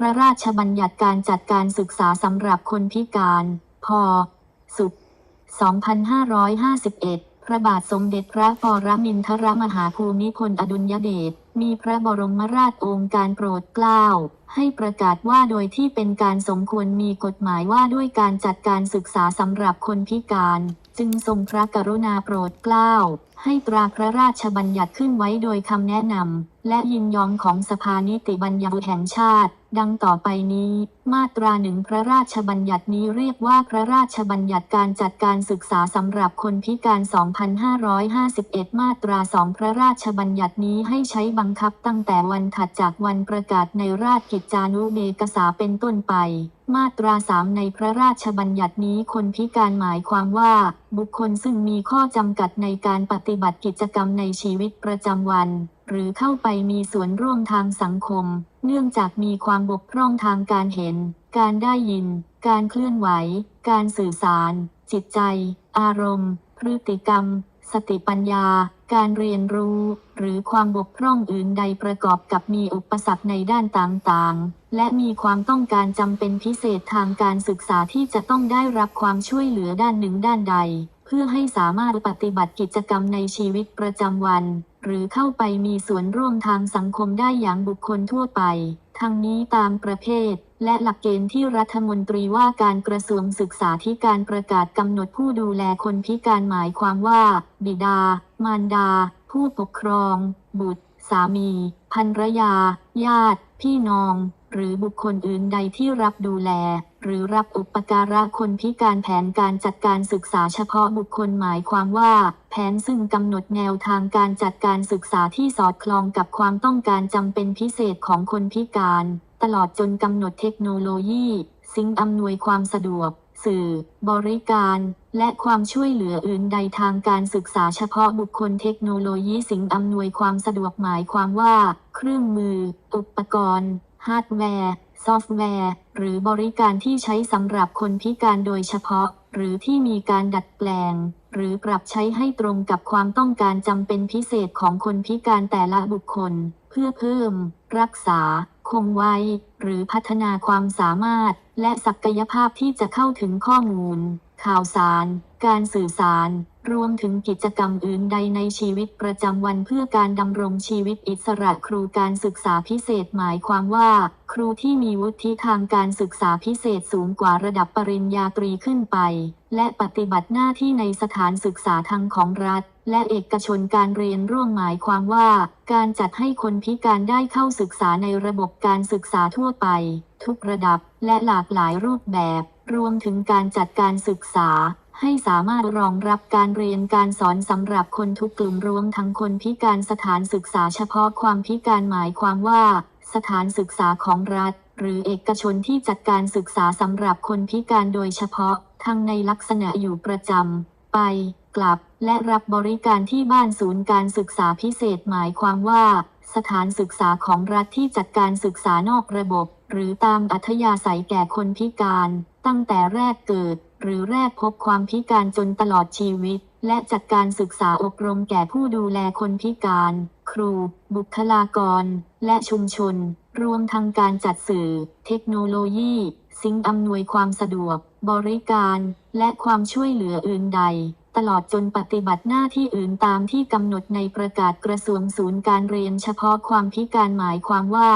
พระราชบัญญัติการจัดการศึกษาสำหรับคนพิการพ.สุ2551 พระบาทสมเด็จพระปรมินทรมหาภูมิพลอดุลยเดช มีพระบรมราชโองการโปรดเกล้า ให้ประกาศว่าโดยที่เป็นการสมควรมีกฎหมายว่าด้วยการจัดการศึกษาสำหรับคนพิการ จึงทรงพระกรุณาโปรดเกล้า ให้ตราพระราชบัญญัติขึ้นไว้โดยคำแนะนำและยินยอมของสภานิติบัญญัติแห่งชาติ ดังต่อไปนี้ มาตราหนึ่งพระราชบัญญัตินี้เรียกว่าพระราชบัญญัติการจัดการศึกษาสำหรับคนพิการ 2551 มาตราสองพระราชบัญญัตินี้ให้ใช้บังคับตั้งแต่วันถัดจากวันประกาศในราชกิจจานุเบกษาเป็นต้นไป มาตราสามในพระราชบัญญัตินี้คนพิการหมายความว่า บุคคลซึ่งมีข้อจำกัดในการปฏิบัติกิจกรรมในชีวิตประจำวัน หรือเข้าไปมีส่วนร่วมทางสังคม เนื่องจากมีความบกพร่องทางการเห็น การได้ยิน การเคลื่อนไหว การสื่อสาร จิตใจ อารมณ์ พฤติกรรม สติปัญญา การเรียนรู้ หรือความบกพร่องอื่นใดประกอบกับมีอุปสรรคในด้านต่างๆ และมีความต้องการจำเป็นพิเศษทางการศึกษาที่จะต้องได้รับความช่วยเหลือด้านหนึ่งด้านใด เพื่อให้สามารถปฏิบัติกิจกรรมในชีวิตประจำวัน หรือเข้าไปมีส่วนร่วมทางสังคมได้อย่างบุคคลทั่วไป ทั้งนี้ตามประเภท และหลักเกณฑ์ที่รัฐมนตรีว่าการกระทรวงศึกษาธิการประกาศกำหนดผู้ดูแลคนพิการหมายความว่า บิดา มารดา ผู้ปกครอง บุตร สามี ภรรยา ญาติ พี่น้อง หรือบุคคลอื่นใดที่รับดูแล หรือรับอุปการะคนพิการแผนการจัดการศึกษาเฉพาะบุคคลหมายความว่า แผนซึ่งกำหนดแนวทางการจัดการศึกษาที่สอดคล้องกับความต้องการจำเป็นพิเศษของคนพิการ ตลอดจนกำหนดเทคโนโลยี สิ่งอำนวยความสะดวก สื่อ บริการ และความช่วยเหลืออื่นใดทางการศึกษาเฉพาะบุคคลเทคโนโลยีสิ่งอำนวยความสะดวกหมายความว่า เครื่องมือ อุปกรณ์ ฮาร์ดแวร์ ซอฟต์แวร์ หรือบริการที่ใช้สำหรับคนพิการโดยเฉพาะ หรือที่มีการดัดแปลง หรือปรับใช้ให้ตรงกับความต้องการจำเป็นพิเศษของคนพิการแต่ละบุคคล เพื่อเพิ่ม รักษา คงไว้ หรือพัฒนาความสามารถ และศักยภาพที่จะเข้าถึงข้อมูล ข่าวสาร การสื่อสาร รวมถึงกิจกรรมอื่นใดในชีวิตประจำวันเพื่อการดำรงชีวิตอิสระครูการศึกษาพิเศษหมายความว่า ครูที่มีวุฒิทางการศึกษาพิเศษสูงกว่าระดับปริญญาตรีขึ้นไป และปฏิบัติหน้าที่ในสถานศึกษาทางของรัฐ และเอกชนการเรียนร่วมหมายความว่า การจัดให้คนพิการได้เข้าศึกษาในระบบการศึกษาทั่วไป ทุกระดับและหลากหลายรูปแบบ รวมถึงการจัดการศึกษา ให้สามารถรองรับการเรียนการสอนสำหรับคนทุกกลุ่มรวมทั้งคนพิการสถานศึกษาเฉพาะความพิการหมายความว่า สถานศึกษาของรัฐ หรือเอกชนที่จัดการศึกษาสำหรับคนพิการโดยเฉพาะ ทั้งในลักษณะอยู่ประจำไป กลับ และรับบริการที่บ้านศูนย์การศึกษาพิเศษหมายความว่า สถานศึกษาของรัฐที่จัดการศึกษานอกระบบ หรือตามอัธยาศัยแก่คนพิการ ตั้งแต่แรกเกิด หรือแรกพบความพิการจนตลอดชีวิต และจัดการศึกษาอบรมแก่ผู้ดูแลคนพิการ ครู บุคลากร และชุมชน รวมทั้งการจัดสื่อ เทคโนโลยี สิ่งอำนวยความสะดวก บริการ และความช่วยเหลืออื่นใดตลอดจนปฏิบัติหน้าที่อื่นตามที่กำหนดในประกาศกระทรวงศูนย์การเรียนเฉพาะความพิการหมายความว่า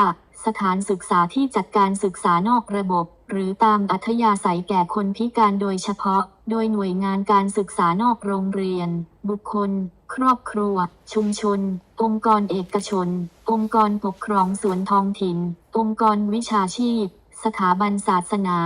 สถานศึกษาที่จัดการศึกษานอกระบบ หรือตามอัธยาศัยแก่คนพิการโดยเฉพาะ โดยหน่วยงานการศึกษานอกโรงเรียน บุคคล ครอบครัว ชุมชน องค์กรเอกชน องค์กรปกครองส่วนท้องถิ่น องค์กรวิชาชีพ สถาบันศาสนา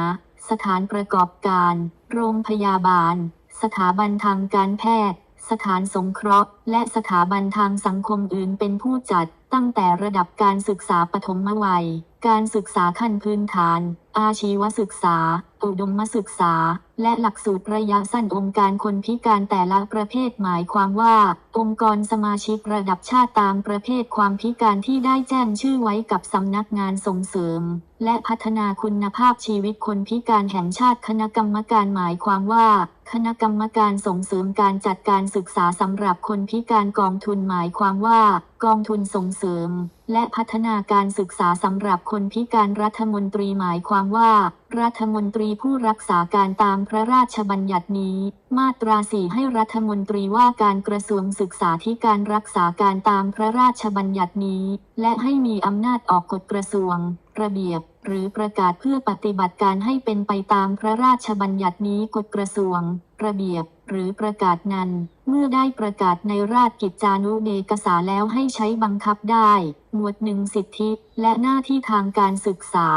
สถานประกอบการ โรงพยาบาล สถาบันทางการแพทย์ สถานสงเคราะห์ และสถาบันทางสังคมอื่นเป็นผู้จัด ตั้งแต่ระดับการศึกษาปฐมวัย การศึกษาขั้นพื้นฐาน อาชีวศึกษา อุดมศึกษา และหลักสูตรระยะสั้นองค์การคนพิการแต่ละประเภทหมายความว่า องค์กรสมาชิกระดับชาติตามประเภทความพิการที่ได้แจ้งชื่อไว้กับสำนักงานส่งเสริม และพัฒนาคุณภาพชีวิตคนพิการแห่งชาติคณะกรรมการหมายความว่า คณะกรรมการส่งเสริมการจัดการศึกษาสำหรับคนพิการกองทุนหมายความว่า กองทุนส่งเสริม และพัฒนาการศึกษาสำหรับคนพิการรัฐมนตรีหมายความว่า รัฐมนตรีผู้รักษาการตามพระราชบัญญัตินี้ มาตราสี่ให้รัฐมนตรีว่าการกระทรวงศึกษาธิการรักษาการตามพระราชบัญญัตินี้ และให้มีอำนาจออกกฎกระทรวง ระเบียบ หรือประกาศเพื่อปฏิบัติการให้เป็นไปตามพระราชบัญญัตินี้กฎกระทรวง ระเบียบ หรือประกาศนั้น เมื่อได้ประกาศในราชกิจจานุเบกษาแล้วให้ใช้บังคับได้ หมวดหนึ่งสิทธิ และหน้าที่ทางการศึกษา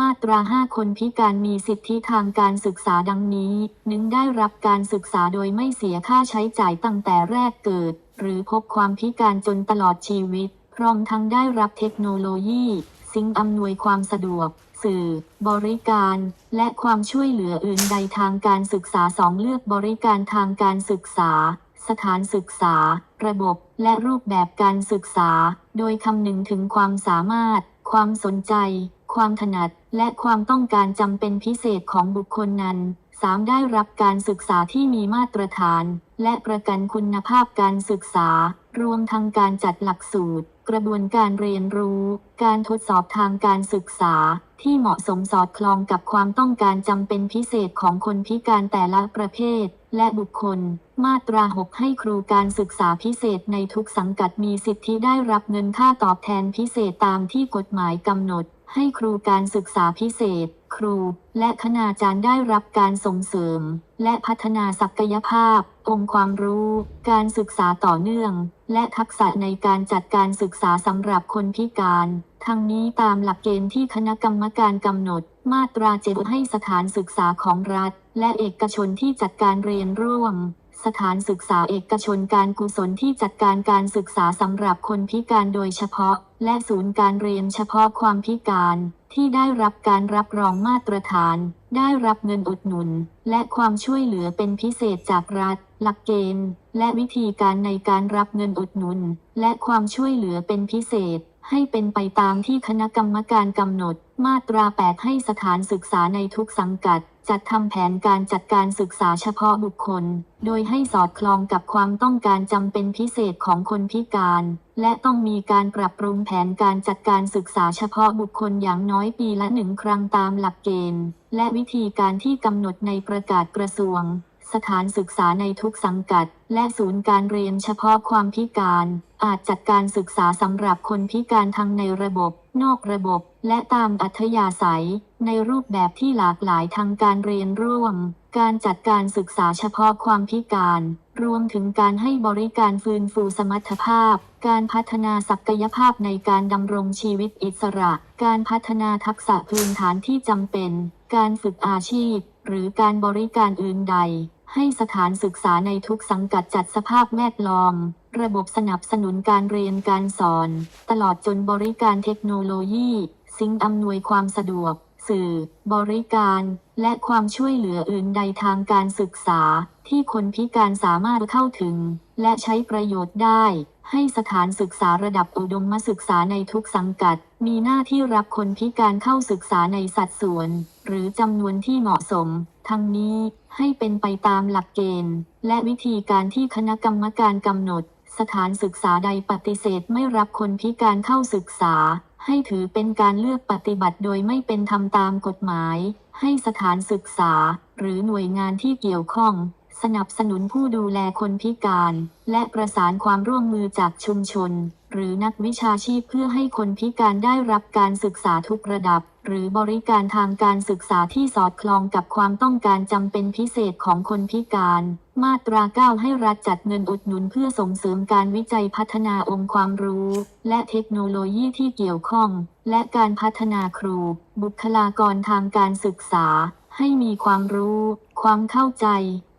มาตราห้าคนพิการมีสิทธิทางการศึกษาดังนี้หนึ่งได้รับการศึกษาโดยไม่เสียค่าใช้จ่ายตั้งแต่แรกเกิด หรือพบความพิการจนตลอดชีวิต พร้อมทั้งได้รับเทคโนโลยี สิ่งอำนวยความสะดวก สื่อ บริการ และความช่วยเหลืออื่นใดทางการศึกษาสองเลือกบริการทางการศึกษา สถานศึกษา ระบบ และรูปแบบการศึกษา โดยคำนึงถึงความสามารถ ความสนใจ ความถนัด และความต้องการจำเป็นพิเศษของบุคคลนั้น 3. ได้รับการศึกษาที่มีมาตรฐาน และประกันคุณภาพการศึกษา รวมทั้งการจัดหลักสูตร กระบวนการเรียนรู้ การทดสอบทางการศึกษา ที่เหมาะสมสอดคล้องกับความต้องการจำเป็นพิเศษของคนพิการแต่ละประเภท และบุคคล มาตรา 6 ให้ครูการศึกษาพิเศษในทุกสังกัดมีสิทธิได้รับเงินค่าตอบแทนพิเศษตามที่กฎหมายกำหนด ให้ครูการศึกษาพิเศษ ครู และคณาจารย์ได้รับการส่งเสริมและพัฒนาศักยภาพ องค์ความรู้ การศึกษาต่อเนื่อง และทักษะในการจัดการศึกษาสำหรับคนพิการ ทั้งนี้ตามหลักเกณฑ์ที่คณะกรรมการกำหนด มาตราเจ็ดให้สถานศึกษาของรัฐ และเอกชนที่จัดการเรียนร่วมสถานศึกษาเอกชนการกุศลที่จัดการการศึกษาสำหรับคนพิการโดยเฉพาะ และศูนย์การเรียนเฉพาะความพิการ ที่ได้รับการรับรองมาตรฐาน ได้รับเงินอุดหนุน และความช่วยเหลือเป็นพิเศษจากรัฐ หลักเกณฑ์ และวิธีการในการรับเงินอุดหนุน และความช่วยเหลือเป็นพิเศษ ให้เป็นไปตามที่คณะกรรมการกำหนด มาตรา 8 ให้สถานศึกษาในทุกสังกัด จัดทำแผนการจัดการศึกษาเฉพาะบุคคล โดยให้สอดคล้องกับความต้องการจำเป็นพิเศษของคนพิการ และต้องมีการปรับปรุงแผนการจัดการศึกษาเฉพาะบุคคลอย่างน้อยปีละหนึ่งครั้งตามหลักเกณฑ์ และวิธีการที่กำหนดในประกาศกระทรวง สถานศึกษาในทุกสังกัด และศูนย์การเรียนเฉพาะความพิการ อาจจัดการศึกษาสำหรับคนพิการทั้งในระบบ นอกระบบและตามอัธยาศัย ในรูปแบบที่หลากหลายทางการเรียนร่วม การจัดการศึกษาเฉพาะความพิการ รวมถึงการให้บริการฟื้นฟูสมรรถภาพ การพัฒนาศักยภาพในการดำรงชีวิตอิสระ การพัฒนาทักษะพื้นฐานที่จำเป็น การฝึกอาชีพ หรือการบริการอื่นใด ให้สถานศึกษาในทุกสังกัดจัดสภาพแวดล้อม ระบบสนับสนุนการเรียนการสอน ตลอดจนบริการเทคโนโลยี สิ่งอำนวยความสะดวก สื่อ บริการ และความช่วยเหลืออื่นใดทางการศึกษา ที่คนพิการสามารถเข้าถึง และใช้ประโยชน์ได้ ให้สถานศึกษาระดับอุดมศึกษาในทุกสังกัด มีหน้าที่รับคนพิการเข้าศึกษาในสัดส่วน หรือจำนวนที่เหมาะสม ทั้งนี้ให้เป็นไปตามหลักเกณฑ์ และวิธีการที่คณะกรรมการกำหนด สถานศึกษาใดปฏิเสธไม่รับคนพิการเข้าศึกษา ให้ถือเป็นการเลือกปฏิบัติโดยไม่เป็นธรรมตามกฎหมาย ให้สถานศึกษา หรือหน่วยงานที่เกี่ยวข้อง สนับสนุนผู้ดูแลคนพิการ และประสานความร่วมมือจากชุมชน หรือนักวิชาชีพเพื่อให้คนพิการได้รับการศึกษาทุกระดับ หรือบริการทางการศึกษาที่สอดคล้องกับความต้องการจำเป็นพิเศษของคนพิการ มาตรา 9 ให้รัฐจัดเงินอุดหนุนเพื่อส่งเสริมการวิจัยพัฒนาองค์ความรู้ และเทคโนโลยีที่เกี่ยวข้อง และการพัฒนาครู บุคลากรทางการศึกษา ให้มีความรู้ ความเข้าใจ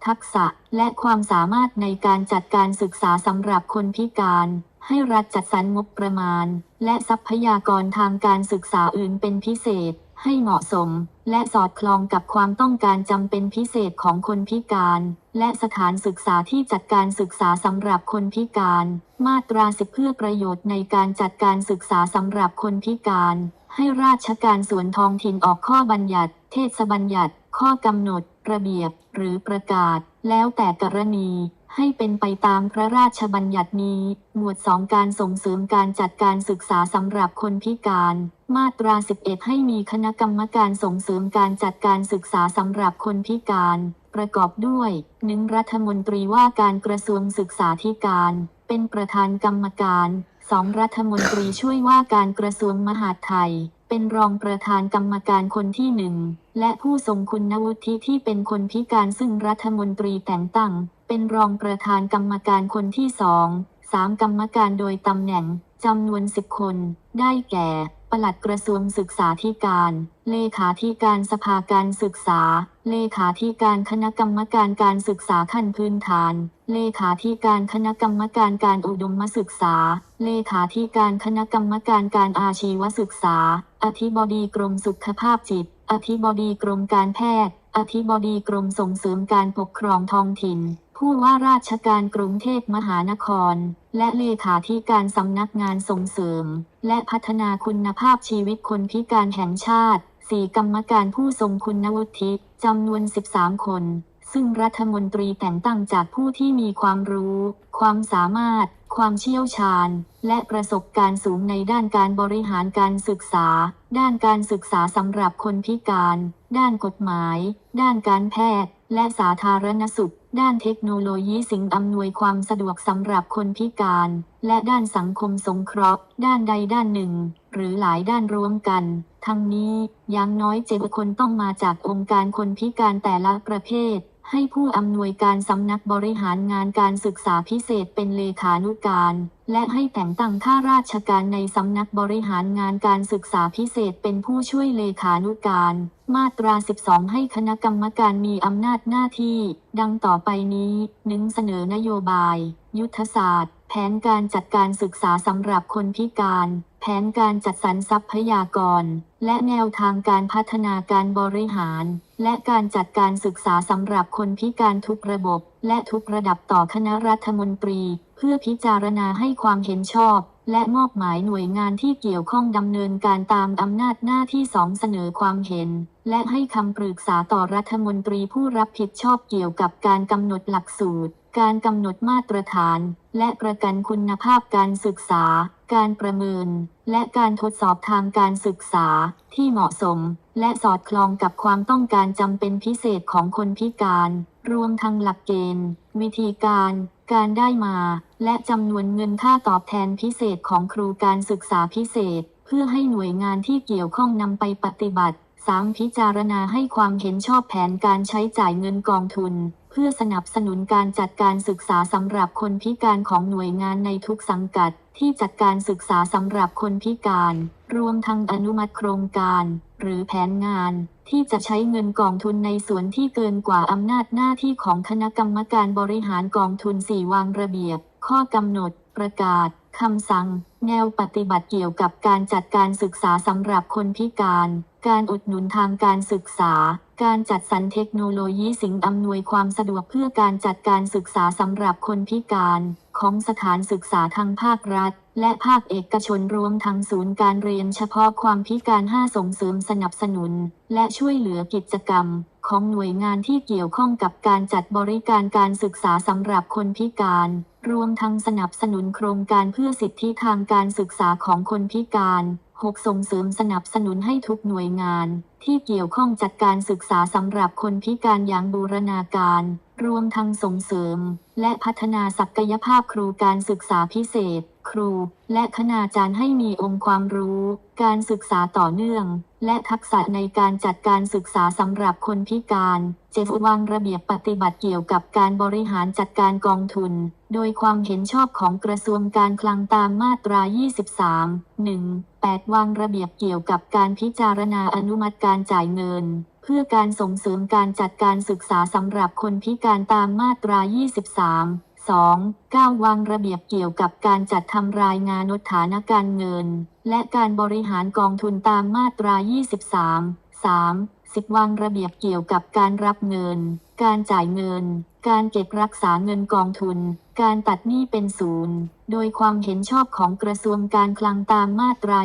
ทักษะ และความสามารถในการจัดการศึกษาสำหรับคนพิการ ให้รัฐจัดสรรงบประมาณ และทรัพยากรทางการศึกษาอื่นเป็นพิเศษ ให้เหมาะสม และสอดคล้องกับความต้องการจำเป็นพิเศษของคนพิการ และสถานศึกษาที่จัดการศึกษาสำหรับคนพิการ มาตราสิบเพื่อประโยชน์ในการจัดการศึกษาสำหรับคนพิการ ให้ราชการส่วนท้องถิ่นออกข้อบัญญัติ เทศบัญญัติ ข้อกำหนด ระเบียบ หรือประกาศ แล้วแต่กรณี ให้เป็นไปตามพระราชบัญญัตินี้ หมวด 2 การส่งเสริมการจัดการศึกษาสำหรับคนพิการ มาตรา 11 ให้มีคณะกรรมการส่งเสริมการจัดการศึกษาสำหรับคนพิการ ประกอบด้วยหนึ่งรัฐมนตรีว่าการกระทรวงศึกษาธิการ เป็นประธานกรรมการสองรัฐมนตรีช่วยว่าการกระทรวงมหาดไทย เป็นรองประธานกรรมการคนที่หนึ่งและผู้ทรงคุณวุฒิที่เป็นคนพิการซึ่งรัฐมนตรีแต่งตั้ง เป็นรองประธานกรรมการคนที่สองสามกรรมการโดยตำแหน่งจำนวนสิบคน ได้แก่ ปลัดกระทรวงศึกษาธิการ เลขาธิการสภาการศึกษา เลขาธิการคณะกรรมการการศึกษาขั้นพื้นฐาน เลขาธิการคณะกรรมการการอุดมศึกษา เลขาธิการคณะกรรมการการอาชีวศึกษา อธิบดีกรมสุขภาพจิต อธิบดีกรมการแพทย์ อธิบดีกรมส่งเสริมการปกครองท้องถิ่น ผู้ว่าราชการกรุงเทพมหานคร และเลขาธิการสำนักงานส่งเสริม และพัฒนาคุณภาพชีวิตคนพิการแห่งชาติสี่กรรมการผู้ทรงคุณวุฒิจำนวน 13 คน ซึ่งรัฐมนตรีแต่งตั้งจากผู้ที่มีความรู้ ความสามารถ ความเชี่ยวชาญ และประสบการณ์สูงในด้านการบริหารการศึกษา ด้านการศึกษาสำหรับคนพิการ ด้านกฎหมาย ด้านการแพทย์ และสาธารณสุข ด้านเทคโนโลยีสิ่งอำนวยความสะดวกสำหรับคนพิการ และด้านสังคมสงเคราะห์ ด้านใดด้านหนึ่ง หรือหลายด้านรวมกัน ทั้งนี้อย่างน้อยเจ็ดคนต้องมาจากองค์การคนพิการแต่ละประเภท ให้ผู้อำนวยการสำนักบริหารงานการศึกษาพิเศษเป็นเลขานุการ และให้แต่งตั้งข้าราชการในสำนักบริหารงานการศึกษาพิเศษเป็นผู้ช่วยเลขานุการ มาตรา 12 ให้คณะกรรมการมีอำนาจหน้าที่ ดังต่อไปนี้หนึ่งเสนอนโยบาย ยุทธศาสตร์ แผนการจัดการศึกษาสำหรับคนพิการ แผนการจัดสรรทรัพยากร และแนวทางการพัฒนาการบริหาร และการจัดการศึกษาสำหรับคนพิการทุกระบบ และทุกระดับต่อคณะรัฐมนตรี เพื่อพิจารณาให้ความเห็นชอบ และมอบหมายหน่วยงานที่เกี่ยวข้องดำเนินการตามอำนาจหน้าที่สองเสนอความเห็น และให้คำปรึกษาต่อรัฐมนตรีผู้รับผิดชอบเกี่ยวกับการกำหนดหลักสูตร การกำหนดมาตรฐาน และประกันคุณภาพการศึกษา การประเมิน และการทดสอบทางการศึกษาที่เหมาะสม และสอดคล้องกับความต้องการจำเป็นพิเศษของคนพิการ รวมทั้งหลักเกณฑ์ วิธีการ การได้มา และจำนวนเงินค่าตอบแทนพิเศษของครูการศึกษาพิเศษ เพื่อให้หน่วยงานที่เกี่ยวข้องนำไปปฏิบัติ 3. พิจารณาให้ความเห็นชอบแผนการใช้จ่ายเงินกองทุน พื่อสนับสนุนการจัดการศึกษาสำหรับคนพิการของหน่วยงานในทุกสังกัด ที่จัดการศึกษาสำหรับคนพิการ รวมทั้งอนุมัติโครงการ หรือแผนงาน ที่จะใช้เงินกองทุนในส่วนที่เกินกว่าอำนาจหน้าที่ของคณะกรรมการบริหารกองทุนสี่วางระเบียบ ข้อกำหนด ประกาศคำสั่ง แนวปฏิบัติเกี่ยวกับการจัดการศึกษาสำหรับคนพิการ การอุดหนุนทางการศึกษา การจัดสรรเทคโนโลยีสิ่งอำนวยความสะดวกเพื่อการจัดการศึกษาสำหรับคนพิการของสถานศึกษาทางภาครัฐ และภาคเอกชนรวมทั้งศูนย์การเรียนเฉพาะความพิการ 5 ส่งเสริมสนับสนุน และช่วยเหลือกิจกรรม ของหน่วยงานที่เกี่ยวข้องกับการจัดบริการการศึกษาสำหรับคนพิการ รวมทั้งสนับสนุนโครงการเพื่อสิทธิทางการศึกษาของคนพิการ 6. ส่งเสริมสนับสนุนให้ทุกหน่วยงาน ที่เกี่ยวข้องจัดการศึกษาสำหรับคนพิการอย่างบูรณาการ รวมทั้งส่งเสริม และพัฒนาศักยภาพครูการศึกษาพิเศษ ครู และคณาจารย์ให้มีองค์ความรู้ การศึกษาต่อเนื่อง และทักษะในการจัดการศึกษาสำหรับคนพิการ เจฟวางระเบียบปฏิบัติเกี่ยวกับการบริหารจัดการกองทุน โดยความเห็นชอบของกระทรวงการคลังตามมาตรา 23 1 8 วางระเบียบเกี่ยวกับการพิจารณาอนุมัติการจ่ายเงิน เพื่อการส่งเสริมการจัดการศึกษาสำหรับคนพิการตามมาตรา 23 2. 9 วางระเบียบเกี่ยวกับการจัดทำรายงานนฐานการเงิน และการบริหารกองทุนตามมาตรา 23 3. 10 วางระเบียบเกี่ยวกับการรับเงิน การจ่ายเงิน การเก็บรักษาเงินกองทุน การตัดหนี้เป็นศูนย์โดยความเห็นชอบของกระทรวงการคลังตามมาตรา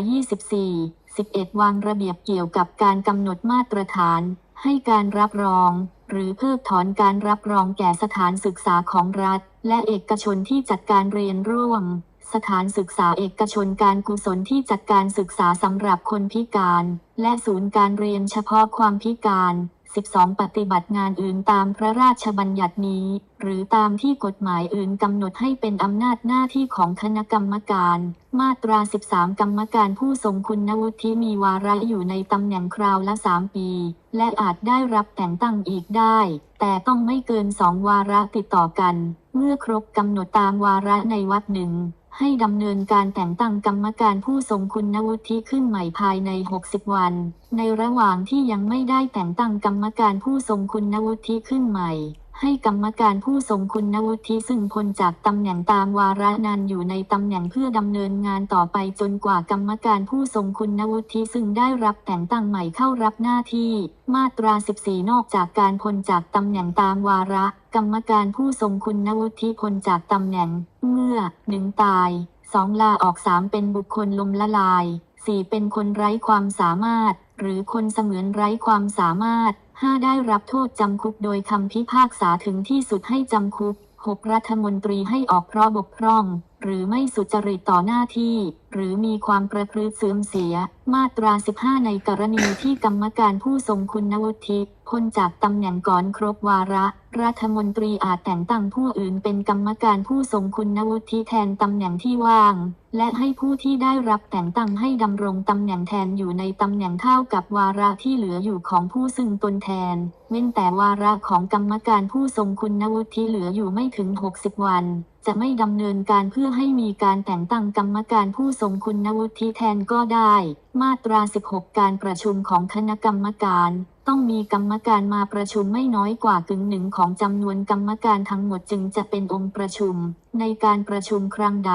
24 11 วางระเบียบเกี่ยวกับการกำหนดมาตรฐาน ให้การรับรอง หรือเพิกถอนการรับรองแก่สถานศึกษาของรัฐ และเอกชนที่จัดการเรียนร่วม สถานศึกษาเอกชนการกุศลที่จัดการศึกษาสำหรับคนพิการ และศูนย์การเรียนเฉพาะความพิการ 12 ปฏิบัติงานอื่นตามพระราชบัญญัตินี้ หรือตามที่กฎหมายอื่นกำหนดให้เป็นอำนาจหน้าที่ของคณะกรรมการ มาตรา 13 กรรมการผู้ทรงคุณวุฒิมีวาระอยู่ในตำแหน่งคราวละ 3 ปี และอาจได้รับแต่งตั้งอีกได้ แต่ต้องไม่เกินสองวาระติดต่อกัน เมื่อครบกำหนดตามวาระในวัดหนึ่ง ให้ดำเนินการแต่งตั้งกรรมการผู้ทรงคุณวุฒิขึ้นใหม่ภายใน 60 วัน ในระหว่างที่ยังไม่ได้แต่งตั้งกรรมการผู้ทรงคุณวุฒิขึ้นใหม่ ให้กรรมการผู้ทรงคุณวุฒิซึ่งพ้นจากตำแหน่งตามวาระนั้นอยู่ในตำแหน่งเพื่อดำเนินงานต่อไปจนกว่ากรรมการผู้ทรงคุณวุฒิซึ่งได้รับแต่งตั้งใหม่เข้ารับหน้าที่ มาตรา 14 นอกจากการพ้นจากตำแหน่งตามวาระ กรรมการผู้ทรงคุณวุฒิพ้นจากตำแหน่ง เมื่อหนึ่งตายสองลาออกสามเป็นบุคคลลมละลายสี่เป็นคนไร้ความสามารถ หรือคนเสมือนไร้ความสามารถ 5 ได้รับโทษจำคุกโดยคำพิพากษาถึงที่สุดให้จำคุก 6 รัฐมนตรีให้ออกเพราะบกพร่อง หรือไม่สุจริตต่อหน้าที่ หรือมีความประพฤติเสื่อมเสีย มาตรา 15 ในกรณีที่กรรมการผู้ทรงคุณวุฒิพ้นจากตำแหน่งก่อนครบวาระ รัฐมนตรีอาจแต่งตั้งผู้อื่นเป็นกรรมการผู้ทรงคุณวุฒิแทนตำแหน่งที่ว่าง และให้ผู้ที่ได้รับแต่งตั้งให้ดำรงตำแหน่งแทนอยู่ในตำแหน่งเท่ากับวาระที่เหลืออยู่ของผู้ซึ่งตนแทน เว้นแต่วาระของกรรมการผู้ทรงคุณวุฒิเหลืออยู่ไม่ถึง 60 วัน จะไม่ดำเนินการเพื่อให้มีการแต่งตั้งกรรมการผู้ทรงคุณวุฒิแทนก็ได้ มาตรา 16 การประชุมของคณะกรรมการ ต้องมีกรรมการมาประชุมไม่น้อยกว่ากึ่งหนึ่งของจำนวนกรรมการทั้งหมดจึงจะเป็นองค์ประชุม ในการประชุมครั้งใด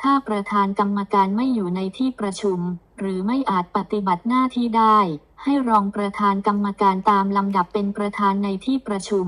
ถ้าประธานกรรมการไม่อยู่ในที่ประชุม หรือไม่อาจปฏิบัติหน้าที่ได้ ให้รองประธานกรรมการตามลำดับเป็นประธานในที่ประชุม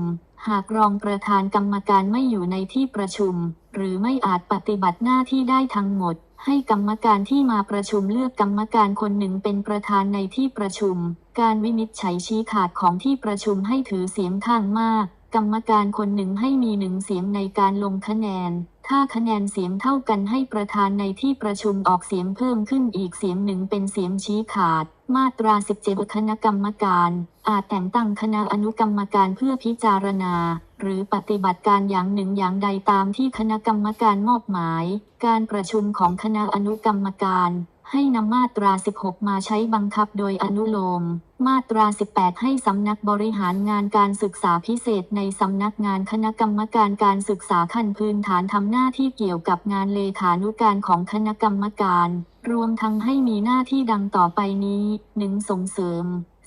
หากรองประธานกรรมการไม่อยู่ในที่ประชุม หรือไม่อาจปฏิบัติหน้าที่ได้ทั้งหมด ให้กรรมการที่มาประชุมเลือกกรรมการคนหนึ่งเป็นประธานในที่ประชุม การวินิจฉัยชี้ขาดของที่ประชุมให้ถือเสียงข้างมาก กรรมการคนหนึ่งให้มีหนึ่งเสียงในการลงคะแนน ถ้าคะแนนเสียงเท่ากันให้ประธานในที่ประชุมออกเสียงเพิ่มขึ้นอีกเสียงหนึ่งเป็นเสียงชี้ขาด มาตรา 17 คณะกรรมการ อาจแต่งตั้งคณะอนุกรรมการเพื่อพิจารณา หรือปฏิบัติการอย่างหนึ่งอย่างใดตามที่คณะกรรมการมอบหมาย การประชุมของคณะอนุกรรมการ ให้นำมาตรา 16 มาใช้บังคับโดยอนุโลม มาตรา 18 ให้สำนักบริหารงานการศึกษาพิเศษในสำนักงานคณะกรรมการการศึกษาขั้นพื้นฐานทำหน้าที่เกี่ยวกับงานเลขานุการของคณะกรรมการ รวมทั้งให้มีหน้าที่ดังต่อไปนี้ 1. ส่งเสริม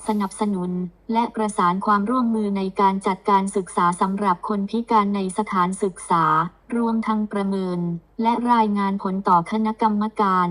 สนับสนุน และประสานความร่วมมือในการจัดการศึกษาสำหรับคนพิการในสถานศึกษา รวมทั้งประเมิน และรายงานผลต่อคณะกรรมการ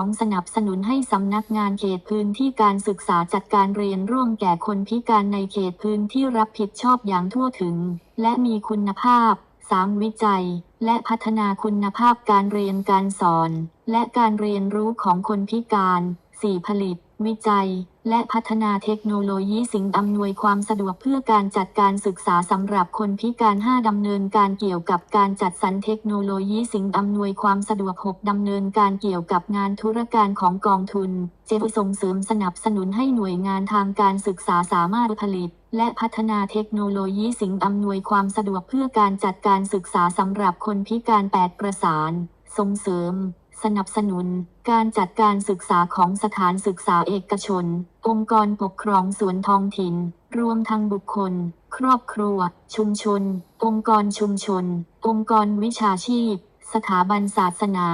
2. สนับสนุนให้สำนักงานเขตพื้นที่การศึกษาจัดการเรียนร่วมแก่คนพิการในเขตพื้นที่รับผิดชอบอย่างทั่วถึง และมีคุณภาพ 3. วิจัย และพัฒนาคุณภาพการเรียนการสอน และการเรียนรู้ของคนพิการ 4. ผลิต วิจัย และพัฒนาเทคโนโลยีสิ่งอำนวยความสะดวกเพื่อการจัดการศึกษาสำหรับคนพิการ 5. ดำเนินการเกี่ยวกับการจัดสรรเทคโนโลยีสิ่งอำนวยความสะดวก 6. ดำเนินการเกี่ยวกับงานธุรการของกองทุน เจส่งเสริมสนับสนุนให้หน่วยงานทางการศึกษาสามารถผลิต และพัฒนาเทคโนโลยีสิ่งอำนวยความสะดวกเพื่อการจัดการศึกษาสำหรับคนพิการ 8 ประสาน ส่งเสริม สนับสนุน การจัดการศึกษาของสถานศึกษาเอกชน องค์กรปกครองส่วนท้องถิ่น รวมทั้งบุคคล ครอบครัว ชุมชน องค์กรชุมชน องค์กรวิชาชีพ สถาบันศาสนา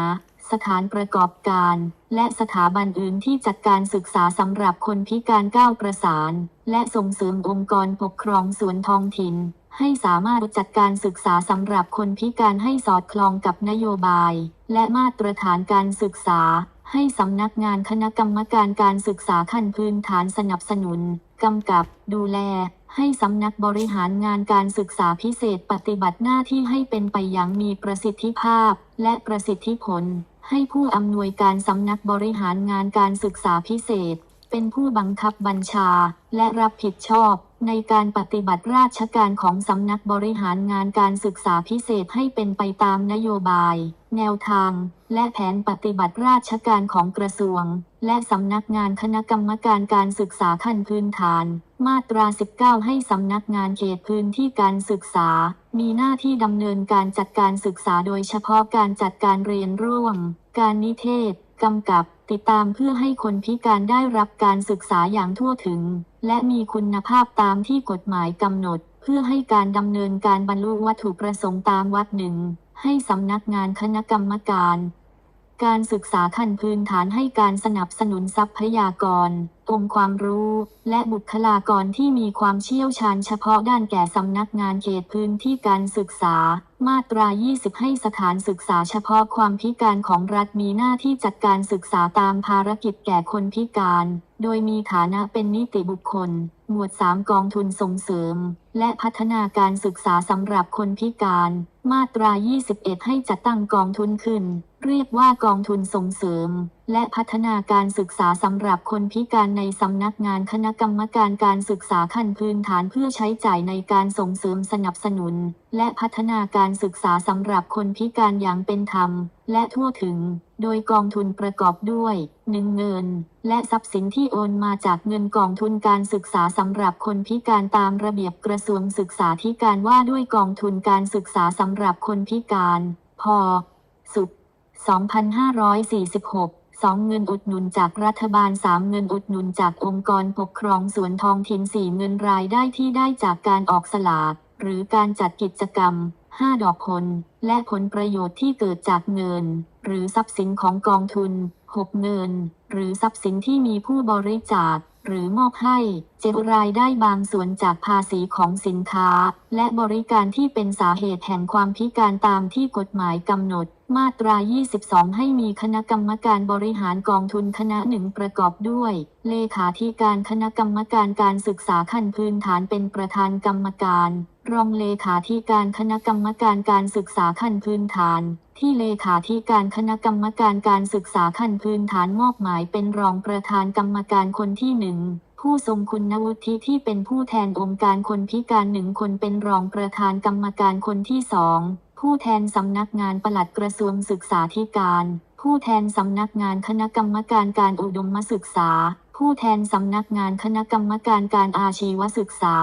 สถานประกอบการ และสถาบันอื่นที่จัดการศึกษาสำหรับคนพิการก้าวประสาน และส่งเสริมองค์กรปกครองส่วนท้องถิ่นให้สามารถจัดการศึกษาสำหรับคนพิการให้สอดคล้องกับนโยบาย และมาตรฐานการศึกษา ให้สำนักงานคณะกรรมการการศึกษาขั้นพื้นฐานสนับสนุน กำกับ ดูแล ให้สำนักบริหารงานการศึกษาพิเศษปฏิบัติหน้าที่ให้เป็นไปอย่างมีประสิทธิภาพ และประสิทธิผล ให้ผู้อำนวยการสำนักบริหารงานการศึกษาพิเศษ เป็นผู้บังคับบัญชา และรับผิดชอบ ในการปฏิบัติราชการของสำนักบริหารงานการศึกษาพิเศษให้เป็นไปตามนโยบาย แนวทาง และแผนปฏิบัติราชการของกระทรวง และสำนักงานคณะกรรมการการศึกษาขั้นพื้นฐาน มาตรา 19 ให้สำนักงานเขตพื้นที่การศึกษา มีหน้าที่ดำเนินการจัดการศึกษาโดยเฉพาะการจัดการเรียนร่วม การนิเทศ กำกับ ติดตามเพื่อให้คนพิการได้รับการศึกษาอย่างทั่วถึง และมีคุณภาพตามที่กฎหมายกำหนด เพื่อให้การดำเนินการบรรลุวัตถุประสงค์ตามวัดหนึ่งให้สำนักงานคณะกรรมการ การศึกษาขั้นพื้นฐานให้การสนับสนุนทรัพยากร องค์ความรู้ และบุคลากรที่มีความเชี่ยวชาญเฉพาะด้านแก่สำนักงานเขตพื้นที่การศึกษา มาตรา 20 ให้สถานศึกษาเฉพาะความพิการของรัฐมีหน้าที่จัดการศึกษาตามภารกิจแก่คนพิการ โดยมีฐานะเป็นนิติบุคคล หมวด 3 กองทุนส่งเสริม และพัฒนาการศึกษาสำหรับคนพิการ มาตรา 21 ให้จัดตั้งกองทุนขึ้น เรียกว่ากองทุนส่งเสริม และพัฒนาการศึกษาสำหรับคนพิการในสำนักงานคณะกรรมการการศึกษาขั้นพื้นฐานเพื่อใช้จ่ายในการส่งเสริมสนับสนุน และพัฒนาการศึกษาสำหรับคนพิการอย่างเป็นธรรม และทั่วถึง โดยกองทุนประกอบด้วย 1. เงิน และทรัพย์สินที่โอนมาจากเงินกองทุนการศึกษาสำหรับคนพิการตามระเบียบกระทรวงศึกษาธิการว่าด้วยกองทุนการศึกษาสำหรับคนพิการ พ สุด2546 2 เงินอุดหนุนจากรัฐบาล 3 เงินอุดหนุนจากองค์กรปกครองส่วนท้องถิ่น 4 เงินรายได้ที่ได้จากการออกสลาก หรือการจัดกิจกรรม 5 ดอกผล และผลประโยชน์ที่เกิดจากเงิน หรือทรัพย์สินของกองทุน 6 เงิน หรือทรัพย์สินที่มีผู้บริจาค หรือมอบให้เจ็ดรายได้บางส่วนจากภาษีของสินค้า และบริการที่เป็นสาเหตุแห่งความพิการตามที่กฎหมายกำหนด มาตรา 22 ให้มีคณะกรรมการบริหารกองทุนคณะหนึ่งประกอบด้วย เลขาธิการคณะกรรมการการศึกษาขั้นพื้นฐานเป็นประธานกรรมการ รองเลขาธิการคณะกรรมการการศึกษาขั้นพื้นฐาน ที่เลขาธิการคณะกรรมการการศึกษาขั้นพื้นฐานมอบหมายเป็นรองประธานกรรมการคนที่หนึ่งผู้ทรงคุณวุฒิที่เป็นผู้แทนองค์การคนพิการหนึ่งคนเป็นรองประธานกรรมการคนที่สองผู้แทนสำนักงานปลัดกระทรวงศึกษาธิการ ผู้แทนสำนักงานคณะกรรมการการอุดมศึกษา ผู้แทนสำนักงานคณะกรรมการการอาชีวศึกษา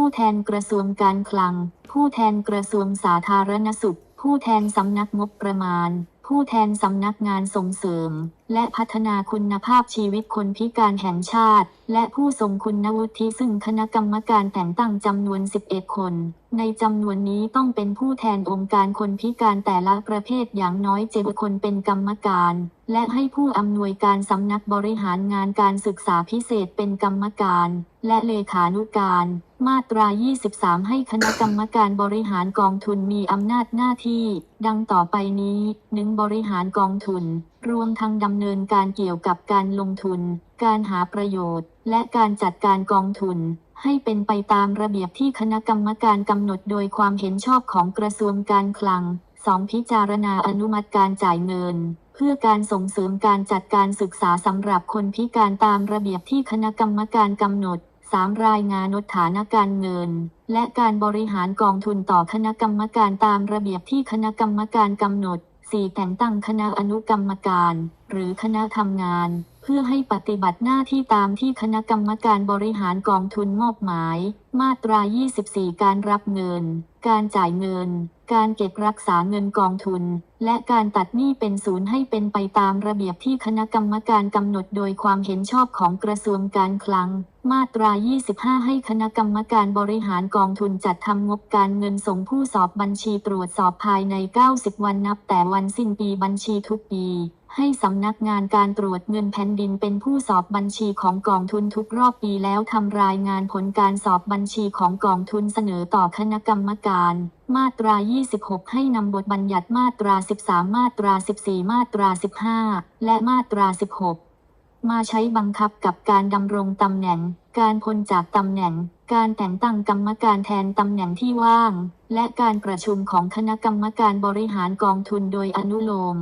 ผู้แทนกระทรวงการคลัง ผู้แทนกระทรวงสาธารณสุข ผู้แทนสำนักงบประมาณ ผู้แทนสำนักงานส่งเสริม และพัฒนาคุณภาพชีวิตคนพิการแห่งชาติ และผู้ทรงคุณวุฒิซึ่งคณะกรรมการแต่งตั้งจำนวน 11 คน ในจำนวนนี้ต้องเป็นผู้แทนองค์การคนพิการแต่ละประเภทอย่างน้อยเจ็ดคนเป็นกรรมการ และให้ผู้อำนวยการสำนักบริหารงานการศึกษาพิเศษเป็นกรรมการ และเลขานุการ มาตรา 23 ให้คณะกรรมการบริหารกองทุนมีอำนาจหน้าที่ ดังต่อไปนี้หนึ่งบริหารกองทุน รวมทั้งดำเนินการเกี่ยวกับการลงทุน การหาประโยชน์ และการจัดการกองทุน ให้เป็นไปตามระเบียบที่คณะกรรมการกำหนดโดยความเห็นชอบของกระทรวงการคลัง 2. พิจารณาอนุมัติการจ่ายเงินเพื่อการส่งเสริมการจัดการศึกษาสำหรับคนพิการตามระเบียบที่คณะกรรมการกำหนด 3. รายงานฐานะการเงิน และการบริหารกองทุนต่อคณะกรรมการตามระเบียบที่คณะกรรมการกำหนด 4. แต่งตั้งคณะอนุกรรมการ หรือคณะทำงาน เพื่อให้ปฏิบัติหน้าที่ตามที่คณะกรรมการบริหารกองทุนมอบหมาย มาตรา 24 การรับเงิน การจ่ายเงิน การเก็บรักษาเงินกองทุน และการตัดหนี้เป็นศูนย์ให้เป็นไปตามระเบียบที่คณะกรรมการกำหนดโดยความเห็นชอบของกระทรวงการคลัง มาตรา 25 ให้คณะกรรมการบริหารกองทุนจัดทำงบการเงินส่งผู้สอบบัญชีตรวจสอบภายใน 90 วันนับแต่วันสิ้นปีบัญชีทุกปี ให้สำนักงานการตรวจเงินแผ่นดินเป็นผู้สอบบัญชีของกองทุนทุกรอบปีแล้วทำรายงานผลการสอบบัญชีของกองทุนเสนอต่อคณะกรรมการ มาตรา 26 ให้นำบทบัญญัติมาตรา 13 มาตรา 14 มาตรา 15 และมาตรา 16 มาใช้บังคับกับการดำรงตำแหน่ง การพ้นจากตำแหน่ง การแต่งตั้งกรรมการแทนตำแหน่งที่ว่าง และการประชุมของคณะกรรมการบริหารกองทุนโดยอนุโลม